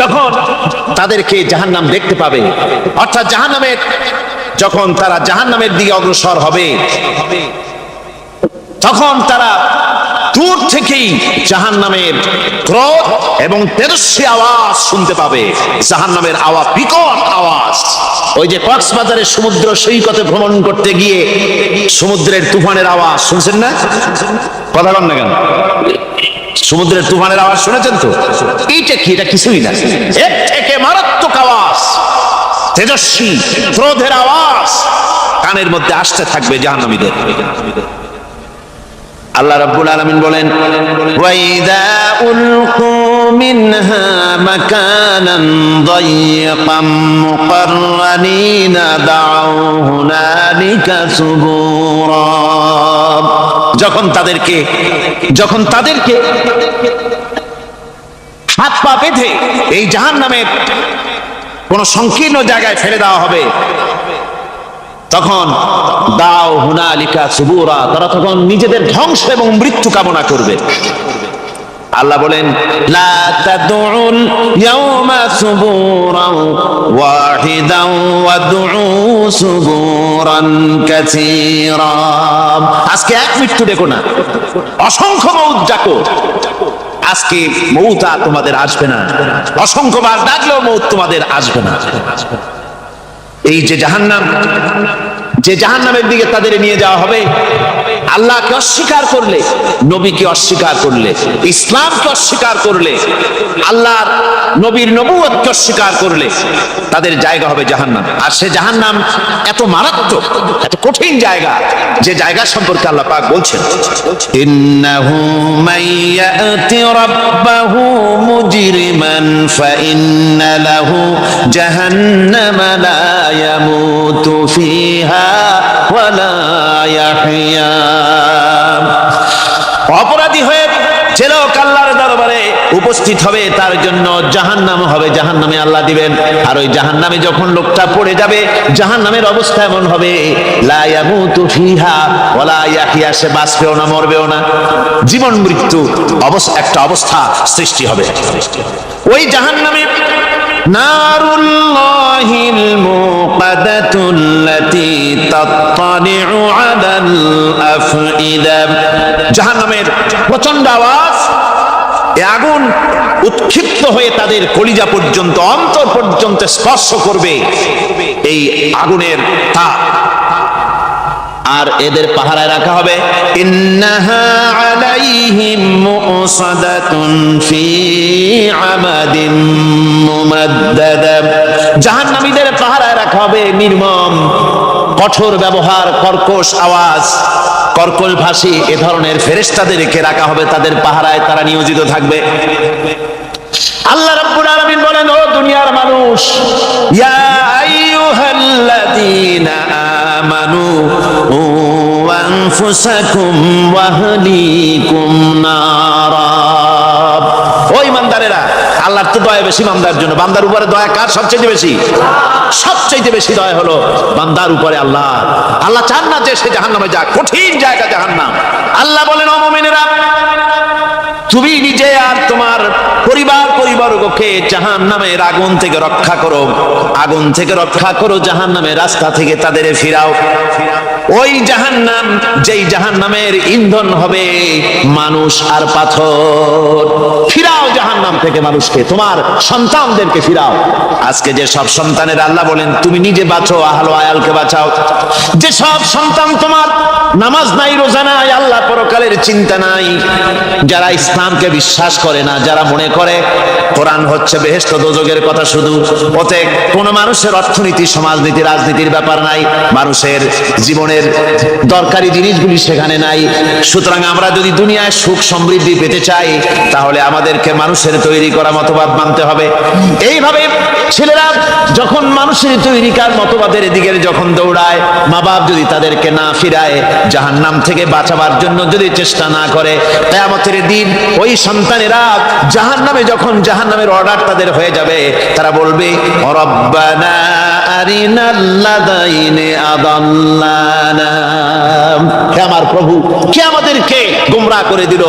যখন তাদেরকে জাহান্নাম দেখতে পাবে, অর্থাৎ জাহান্নামের, যখন তারা জাহান্নামের দিকে অগ্রসর হবে, তখন তারা দূর থেকেই জাহান্নামের ক্রোধ এবং তেজস্বী আওয়াজ শুনতে পাবে। জাহান্নামের আওয়াজ বিকট আওয়াজ। ওই যে কক্সবাজারের সমুদ্র সৈকতে ভ্রমণ করতে গিয়ে সমুদ্রের তুফানের আওয়াজ শুনছেন না? কথা বল না কেন? সমুদ্রের তুফানের আওয়াজ শুনেছেন তো? এইটা কি? এটা কিছুই না। এর থেকে মারাত্মক আওয়াজ, তেজস্বী, ক্রোধের আওয়াজ কানের মধ্যে আসতে থাকবে জাহান্নামীদের। আল্লাহ রাব্বুল আলামিন বলেন ওয়াইদা উলকু মিনহা মাকানান দাইয়িকাম মুকাররানিনা দাউ হুনালিকা সুবুরা। যখন তাদেরকে যখন তাদেরকে হাত পা বেঁধে এই জাহান নামের কোন সংকীর্ণ জায়গায় ফেলে দেওয়া হবে, তখন দাও হুনালিকা সুবুরা, তারা তখন নিজেদের ধ্বংস এবং মৃত্যু কামনা করবে। আল্লাহ বলেন আজকে এক মৃত্যু দেখো না, অসংখ্য মৌত ডাকো আজকে মৌত আর তোমাদের আসবে না অসংখ্যবার ডাকলেও মৌত তোমাদের আসবে না। এই যে জাহান্নাম, যে জাহান্নামের দিকে তাদের নিয়ে যাওয়া হবে আল্লাহকে অস্বীকার করলে, নবীকে অস্বীকার করলে, ইসলামকে অস্বীকার করলে, আল্লাহর নবীর নবুয়তকে অস্বীকার করলে, তাদের জায়গা হবে জাহান্নাম। আর সে জাহান্নাম এত মারাত্মক, এত কঠিন জায়গা, যে জায়গা সম্পর্কে আল্লাহ পাক বলছেন। ইন্নাহু মাইয়াতি রাব্বাহু মুজরিমান ফাইন্না লাহু জাহান্নামা লা ইয়ামুতু ফিহা ওয়ালা ইয়াহইয়া। উপস্থিত হবে, তার জন্য জাহান নাম হবে জাহান নামে আল্লাহ দিবেন। আর ওই জাহান নামে যখন লোকটা পড়ে যাবে জাহান নামের অবস্থা এমন হবে সে বাঁচবেও না, মরবেও না। জীবন মৃত্যু একটা অবস্থা সৃষ্টি হবে। ওই জাহান নামে জাহান নামের প্রচণ্ড আওয়াজ আগুন উৎক্ষিপ্ত হয়ে তাদের কলিজা পর্যন্ত, অন্তর পর্যন্ত স্পর্শ করবে এই আগুনের তাপ। আর এদের পাহারায় রাখা হবে জাহান্নামীদের পাহারায় রাখা হবে নির্মম, কঠোর ব্যবহার, কর্কশ আওয়াজ। কর্কশ ভাষী এ ধরনের ফেরেস্তাদেরকে রাখা হবে তাদের পাহারায় তারা নিয়োজিত থাকবে। আল্লাহ রাব্বুল আলামিন বলেন, ও দুনিয়ার মানুষ, ইয়া আইয়ুহাল্লাযীনা আমানু ওয়া আনফুসাকুম ওয়া আহলিকুম নারা। আল্লাহর তো দয়া বেশি বান্দার জন্য। বান্দার উপরে দয়া কার সবচেয়ে বেশি? সবচেয়ে বেশি দয়া হলো বান্দার উপরে আল্লাহ। আল্লাহ চান না যে সে জাহান্নামে যাক, কঠিন জায়গা জাহান্নাম। আল্লাহ বলেন, ও মুমিনেরা তুমি নিজে আর তোমার পরিবার পরিবারকে জাহান নামের আগুন থেকে রক্ষা করো। আগুন থেকে রক্ষা করো জাহান নামের রাস্তা থেকে তাদের ফিরাও। ওই জাহান নাম যেই জাহান নামের ইন্ধন হবে মানুষ আর পাথর। ফিরাও জাহান নাম থেকে মানুষকে, তোমার সন্তানদেরকে ফিরাও। আজকে যে সব সন্তানের আল্লাহ বলেন, তুমি নিজে বাঁচো, আহলো আয়ালকে বাঁচাও। যে সব সন্তান তোমার নামাজ নাই, রোজা নাই, আল্লাহ পরকালের চিন্তা নাই। যারা ইসলামকে বিশ্বাস করে না, যারা মনে করে কোরআন হচ্ছে বেহেস্ত দোজগের কথা শুধু। ওতে কোন মানুষের অর্থনীতি, সমাজনীতি, রাজনীতির ব্যাপার নাই, মানুষের জীবনের দরকারি জিনিসগুলি সেখানে নাই। সুতরাং আমরা যদি দুনিয়ায় সুখ সমৃদ্ধি পেতে চাই, তাহলে আমাদেরকে মানুষের তৈরি করা মতবাদ মানতে হবে। এইভাবে ছেলেরা যখন মানুষের তৈরি তৈরিকার মতবাদের দিকে যখন দৌড়ায় মা বাপ যদি তাদেরকে না ফিরায়, জাহান্নাম থেকে বাঁচাবার জন্য যদি চেষ্টা না করে, কেয়ামতের দিন ওই সন্তানেরা জাহান নামে যখন জাহান্নামের অর্ডার তাদের হয়ে যাবে, তারা বলবে আমার প্রভু, কে আমাদেরকে গোমরা করে দিল?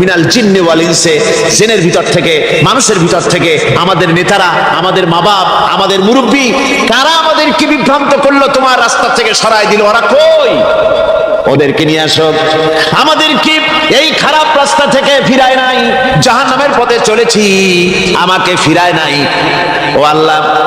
মিনাল জিন্নে ওয়াল ইনসে, জেনের ভিতর থেকে, মানুষের ভিতর থেকে, আমাদের নেতারা, আমাদের মা বাপ আমাদের মুরব্বী, কারা আমাদেরকে বিভ্রান্ত করল? তোমার রাস্তা থেকে সরাই দিল। ওরা কই? ওদেরকে নিয়ে আসুক আমাদের কি এই খারাপ রাস্তা থেকে ফিরায় নাই। জাহান নামের পথে চলেছি। আমাকে ফিরায় নাই। ও আল্লাহ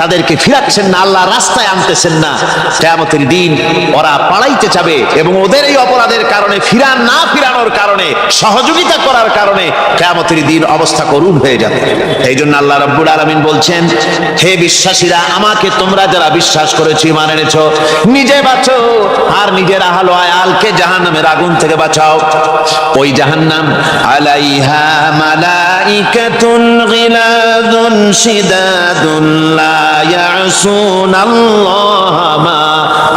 তাদেরকে ফিরাচ্ছেন না, আল্লাহ রাস্তায় আনতেছেন না। কেয়ামতের দিন ওরা পালাইতে যাবে এবং ওদের এই অপরাধের কারণে ফিরান না ফিরানোর কারণে, সহযোগিতা করার কারণে কেয়ামতের দিন অবস্থা করুণ হয়ে যাবে। এই জন্য আল্লাহ রব্বুল আলমিন বলছেন, হে বিশ্বাসীরা, আমাকে তোমরা যারা বিশ্বাস করেছি মানে এনেছো, নিজে বাঁচো আর নিজের আহাল আয়ালকে জাহান্নামের আগুন থেকে বাঁচাও। ওই জাহান্নাম, আলাইহা মালাইকাতুন গিলাদুন শিদাদুন আল্লাহ মা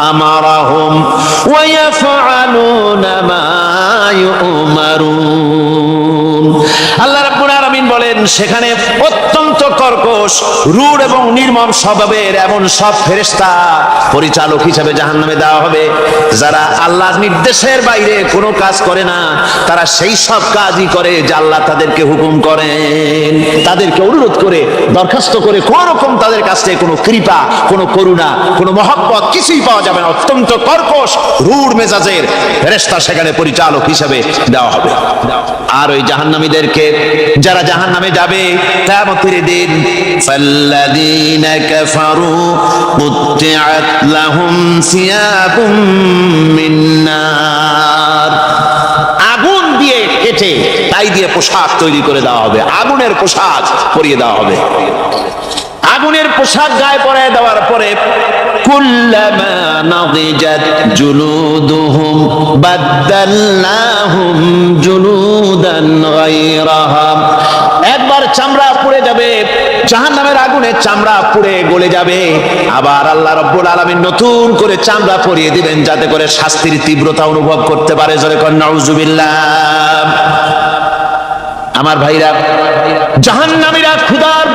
আমারাহুম ওয়া ইয়াফআলুনা মা ইউমারুন আল্লাহ রাব্বুল আলামিন বলেন সেখানে রূঢ় এবং নির্মম স্বভাবের এমন সব ফেরেশতা পরিচালক হিসেবে জাহান্নামে দেওয়া হবে। যারা আল্লাহর নির্দেশের বাইরে কোনো কাজ করে না, তারা সেই সব কাজই করে যা আল্লাহ তাদেরকে হুকুম করেন। তাদেরকে অনুরোধ করে, দরখাস্ত করে কোন রকম তাদের কাছ থেকে কোনো কৃপা, কোনো করুণা, কোনো মহব্বত কিছুই পাওয়া যাবে না। অত্যন্ত কর্কশ, রূঢ় মেজাজের ফেরেশতা সেখানে পরিচালক হিসেবে দেওয়া হবে। আর ওই জাহান্নামীদেরকে, যারা জাহান্নামে যাবে, কিয়ামতের দিন ফাল্লাযীনা কাফারু কুত্তিআত লাহুম সিয়াবুম মিন নার আগুন দিয়ে কেটে তাই দিয়ে পোশাক তৈরি করে দেওয়া হবে। আগুনের পোশাক পরিয়ে দেওয়া হবে। আগুনের পোশাক গায়ে পরায় দেওয়ার পরে কুল্লামা নাদিজাত জুলুদুহুম, বাদদালনাহুম জুলুদান গায়রাহা। একবার চামড়া পুড়ে যাবে জাহান্নামের আগুনে চামড়া পুড়ে গলে যাবে। আবার আল্লাহ রাব্বুল আলামিন নতুন করে চামড়া পরিয়ে দিবেন যাতে করে শাস্তির তীব্রতা অনুভব করতে পারে। আমার ভাইরা, জাহান্নামীরা ক্ষুধার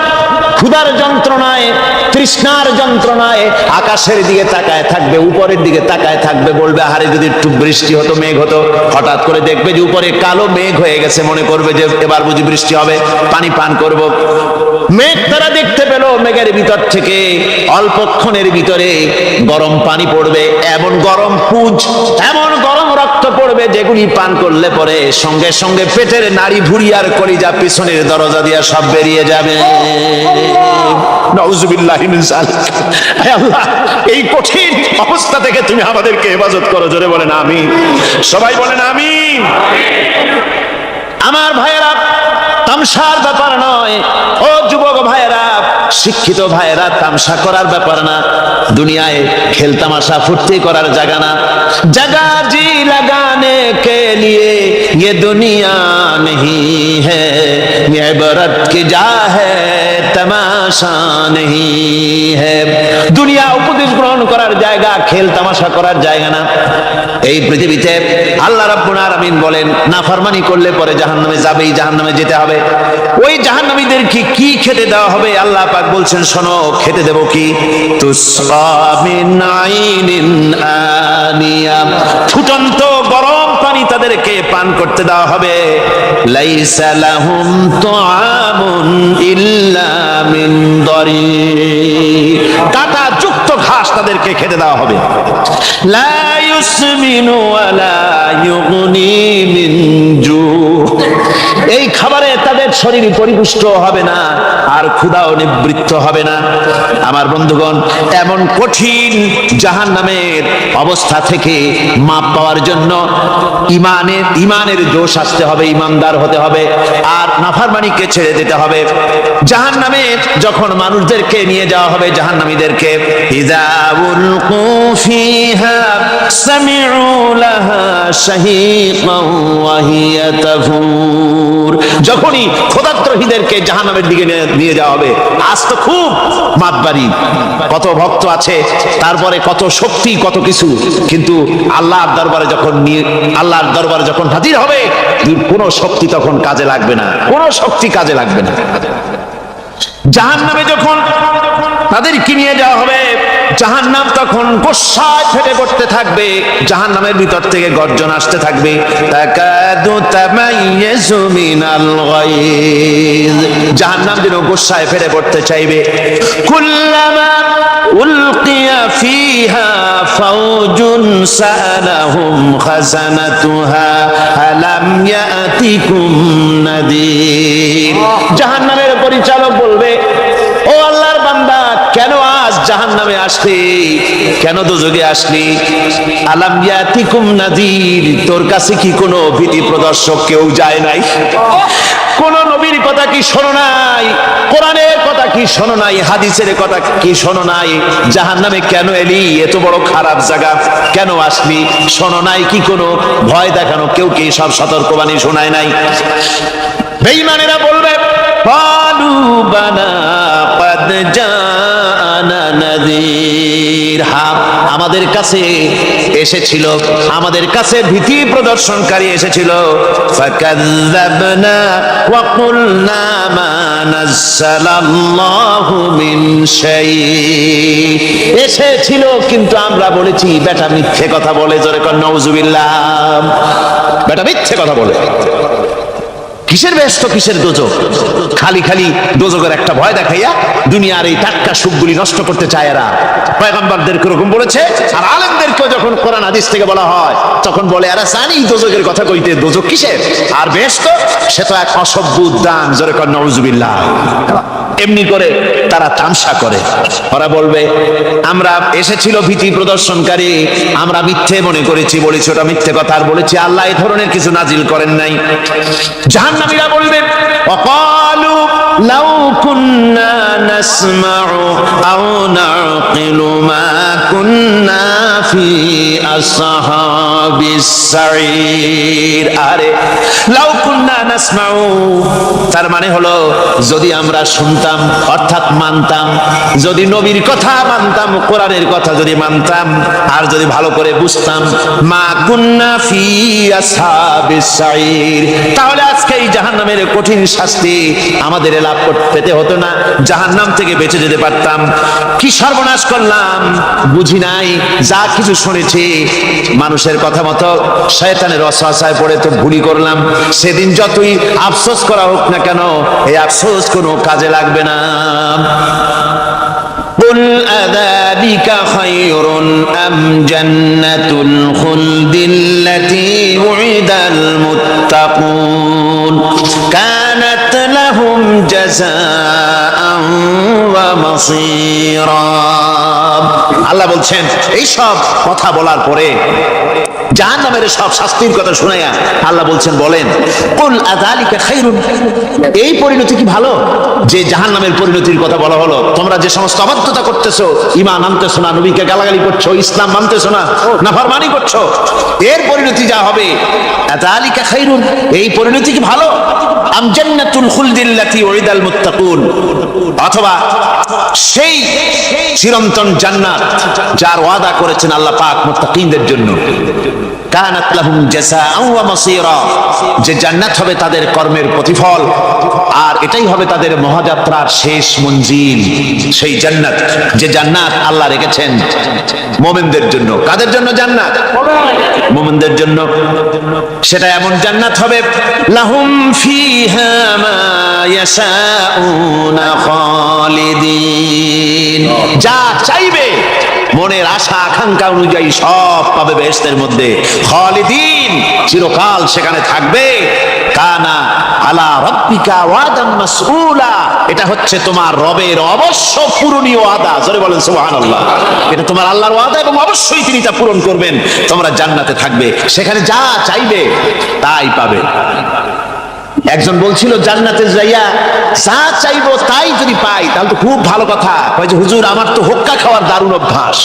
ক্ষুধার যন্ত্রণায়, তৃষ্ণার যন্ত্রণায় আকাশের দিকে তাকায় থাকবে, উপরের দিকে তাকায় থাকবে বলবে, আহারে, যদি একটু বৃষ্টি হতো, মেঘ হতো। হঠাৎ করে দেখবে যে উপরে কালো মেঘ হয়ে গেছে, মনে করবে যে এবার বুঝি বৃষ্টি হবে। পানি পান করব। মেঘ তারা দেখতে পেল মেঘের ভিতর থেকে অল্পক্ষণের ভিতরে গরম পানি পড়বে এমন গরম পুজ এমন গরম রক্ত পড়বে যেগুলি পান করলে পরে সঙ্গে সঙ্গে পেটের নাড়ি ভুড়ি আর কলিজা পিছনের দরজা দিয়া সব বেরিয়ে যাবে। এই কঠিন অবস্থা থেকে তুমি আমাদেরকে হেফাজত করো জোরে বলেন আমি সবাই বলেন আমি আমার ভাইয়েরা তামসার ব্যাপার নয় ও যুবক ভাইয়েরা শিক্ষিত ভাইয়েরা তামসা করার ব্যাপার না দুনিয়ায় খেল তামাশা ফুর্তি করার জায়গা না জায়গা জি লাগানে কে লিয়ে ये दुनिया नहीं है ये इबरत की जा है तमाशा नहीं है দুনিয়া উপদেশ গ্রহণ করার জায়গা খেল তামাশা করার জায়গা না এই পৃথিবীতে আল্লাহ রাব্বুল আলামিন বলেন না নাফরমানি করলে পরে জাহান্নামে যাবেই, জাহান্নামে যেতে হবে। ওই জাহান্নামীদেরকে কি খেতে দেওয়া হবে? আল্লাহ পাক বলছেন, শোনো, খেতে দেব কি? তুসকা মিন আইনিন আনিয়া। ফুটন্ত গরম পানি তাদেরকে পান করতে দেওয়া হবে। লাইসা লাহুম তুআমুন ইল্লা মিন দরি কাটা যুক্ত ঘাস তাদেরকে খেতে দেওয়া হবে। লা ইউসমিনু ওয়ালা ইউগনি মিন জু। এই খাবারে তাদের শরীর পরিপুষ্ট হবে না, আর ক্ষুধাও নিবৃত্ত হবে না। আমার বন্ধুগণ, এমন কঠিন জাহান নামের অবস্থা থেকে মাপ পাওয়ার জন্য ইমানের ইমানের জোশ আসতে হবে, ইমানদার হতে হবে, আর নাফারমানিকে ছেড়ে দিতে হবে। জাহান নামে যখন মানুষদেরকে নিয়ে যাওয়া হবে জাহান নামীদেরকে তাফুর। যখনই খোদাত্রহীদেরকে জাহান্নামের দিকে নিয়ে- যাওয়া হবে। আজ তো খুব মাতবাড়ি। কত ভক্ত আছে, তারপরে কত শক্তি, কত কিছু। কিন্তু আল্লাহর দরবারে যখন আল্লাহর দরবারে যখন হাজির হবে, কোনো শক্তি তখন কাজে লাগবে না। কোনো শক্তি কাজে লাগবে না। জাহান নামে যখন তাদেরকে নিয়ে যাওয়া হবে জাহান নাম তখন গোসায় ফেটে পড়তে থাকবে জাহান নামের ভিতর থেকে গর্জন আসতে থাকবে। জাহান নাম যেন গোসায় ফেটে পড়তে চাইবে। কুল্লামা উলকিয়া ফিহা জাহান্নামের পরিচালক বলবে আজ জাহান্নামে আসলি? কেন দুযোগে আসলি? আলাম ইয়াতিকুম নাদির, তোর কাছে কি কোনো ভীতি প্রদর্শক কেউ যায় নাই? কোন নবীর কথা কি শোনো নাই? কোরআনের কথা কি শোনো নাই? হাদিসের কথা কি শোনো নাই? জাহান নামে কেন এলি? এত বড় খারাপ জায়গা। কেন আসলি? শোনো নাই কি কোনো? ভয় দেখানো কেউ কি সব সতর্কবাণী শোনায় নাই? বেঈমানেরা বলবে, পালু বানা কদ জানা নদীর হা আমাদের কাছে এসেছিল, আমাদের কাছে ভীতি প্রদর্শনকারী এসেছিল। এসেছিল, কিন্তু আমরা বলেছি, বেটা মিথ্যে কথা বলে, জোরে কর, নাউজুবিল্লাহ। বেটা মিথ্যে কথা বলে। কিসের ব্যস্ত, কিসের দোজক? খালি খালি দোজকের একটা ভয় দেখাইয়া দুনিয়ার এই টাটকা সুখগুলি নষ্ট করতে চায় এরা। পয়গম্বরদের কীরকম বলেছে? আর আলেমদেরকেও যখন কোরআন আদিস থেকে বলা হয়, তখন বলে, এরা জানি দোজকের কথা কইতে দোজক কিসের? আর ব্যস্ত, সে তো এক অসভ্য উদ্যান, জোরে কর নজুবিল্লাহ এমনি করে তারা তামসা করে। ওরা বলবে, আমরা এসেছিল ভীতি প্রদর্শনকারী, আমরা মিথ্যে মনে করেছি, বলেছি ওটা মিথ্যে কথা, আর বলেছি আল্লাহ এ ধরনের কিছু নাজিল করেন নাই। জাহান্নামীরা বলবেন অকালু লাউ কুন্না নাসমাউ আও নাকিলু মা কুন্না ফি আসহাবিস সাইর আরে লাউ কুন্না তার মানে হলো যদি আমরা শুনতাম অর্থাৎ মানতাম, যদি নবীর কথা মানতাম, কোরআনের কথা যদি মানতাম, আর যদি ভালো করে বুঝতাম, মা কুন্না ফি আসহাবিস সাইর, তাহলে আজকে এই জাহান্নামের কঠিন শাস্তি আমাদের লাভ করতে পেতে হতো না জাহান্নাম থেকে বেঁচে যেতে পারতাম কি সর্বনাশ করলাম বুঝি নাই যা কিছু শুনেছি মানুষের কথা মতো শয়তানের অসহায় পড়ে তো ভুলি করলাম সেদিন যতই আফসোস করা হোক না কেন এই আফসোস কোনো কাজে লাগবে না قل أذلك خير أم جنة الخلد التي وعد المتقون كانت لهم جزاء. আল্লাহ বলছেন, এই সব কথা বলার পরে জাহান নামের সব শাস্তির কথা শুনাইয়া আল্লাহ বলছেন, বলেন, কুল এই পরিণতি কি ভালো? যে জাহান নামের পরিণতির কথা বলা হলো, তোমরা যে সমস্ত অবাধ্যতা করতেছো ইমান আনতেছো না, নবীকে গালাগালি করছ, ইসলাম মানতেছো না, নাফরমানি করছ, এর পরিণতি যা হবে, আযালিকা খাইরুন, এই পরিণতি কি ভালো? আম খুলদিল্লাতি ওয়াইদাল মুত্তাকুন। অথবা সেই চিরন্তন জান্নাত যার ওয়াদা করেছেন আল্লাহ পাক মুত্তাকিনদের জন্য। কানাত লাহুম জাযাআন ওয়া মাসীরা। যে জান্নাত হবে তাদের কর্মের প্রতিফল আর এটাই হবে তাদের মহাযাত্রার শেষ মঞ্জিল, সেই জান্নাত যে জান্নাত আল্লাহ রেখেছেন মোমেনদের জন্য। কাদের জন্য জান্নাত? মোমেনদের জন্য। সেটা এমন জান্নাত হবে, লাহুম ফিহা মা ইয়াশাউনা যা চাইবে, মনের আশা, আকাঙ্ক্ষা অনুযায়ী সব পাবে বেহেশতের মধ্যে। খালিদিন চিরকাল সেখানে থাকবে। কানা আলা রব্বিকা ওয়াদান মাসউলা। এটা হচ্ছে তোমার রবের অবশ্য পূরণীয় ওয়াদা। জোরে বলেন, সুবহানাল্লাহ। এটা তোমার আল্লাহর ওয়াদা এবং অবশ্যই তিনি তা পূরণ করবেন। তোমরা জান্নাতে থাকবে। সেখানে যা চাইবে, তাই পাবে। একজন বলছিল, জান্নাতে যাইয়া যা চাইব তাই যদি পাই, তাহলে তো খুব ভালো কথা। কয় যে, হুজুর, আমার তো হোক্কা খাওয়ার দারুণ অভ্যাস।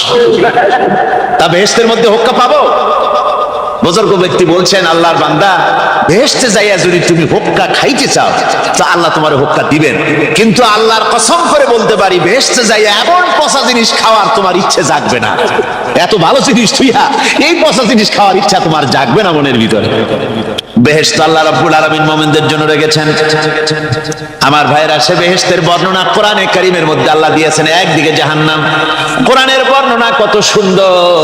তা বেহেস্তের মধ্যে হোক্কা পাবো? বুজুর্গ ব্যক্তি বলছেন, আল্লাহর বান্দা বেহেস্তে যাইয়া যদি তুমি হোক্কা খাইতে চাও, তো আল্লাহ তোমার হোক্কা দিবেন। কিন্তু আল্লাহর কসম করে বলতে পারি বেহেস্তে যাইয়া এমন পচা জিনিস খাওয়ার তোমার ইচ্ছে জাগবে না। এত ভালো জিনিস তুইয়া, এই পচা জিনিস খাওয়ার ইচ্ছা তোমার জাগবে না মনের ভিতরে। বেহেস্ত আল্লাহ রাব্বুল আলামিন মুমিনদের জন্য রেখেছেন। আমার ভাইরা সে বেহেশতের বর্ণনা কোরআনে কারীমের মধ্যে আল্লাহ দিয়েছেন, একদিকে জাহান্নাম। কোরআনের বর্ণনা কত সুন্দর।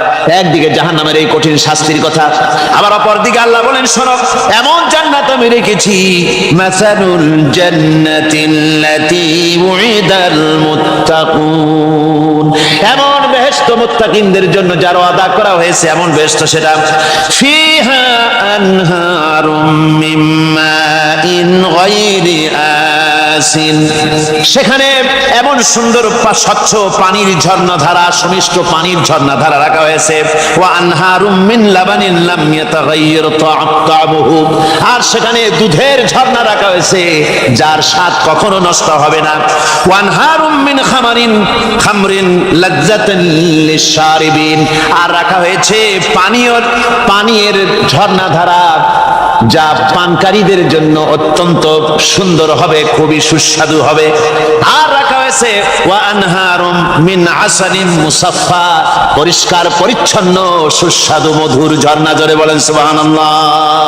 একদিকে জাহান নামের এই কঠিন শাস্তির কথা, আবার অপর দিকে আল্লাহ বলেন, শোনো, এমন জান্নাত আমি রেখেছি মাসানুল জান্নাতিল্লাতি উইদাল মুত্তাকুন। এমন বেহেশত মুত্তাকিনদের জন্য যার ওয়াদা করা হয়েছে এমন বেহেশত সেটা, ফিহা আনহারুম মিন মাইন গায়রি আসিন। সেখানে এমন সুন্দর স্বচ্ছ পানির ঝর্ণাধারা, সুমিষ্ট পানির ঝর্ণাধারা রাখা হয়েছে। ওয়া আনহারুম মিন লাবানিন লাম ইয়াতাগায়্যার আর সেখানে দুধের ঝর্ণা রাখা হয়েছে, যার স্বাদ কখনো নষ্ট হবে না। ওয়া আনহারুম মিন খামারিন, খামরিন, লাজ্জাতান লিশারিবিন আর রাখা হয়েছে পানীয় পানীয়ের ঝর্ণাধারা, যা পানকারীদের জন্য অত্যন্ত সুন্দর হবে, খুবই সুস্বাদু হবে। আর রাখা হয়েছে মিন আসালিন মুসাফফা, পরিষ্কার, পরিচ্ছন্ন, সুস্বাদু, মধুর ঝর্ণা। জোরে বলেন, সুবহানাল্লাহ।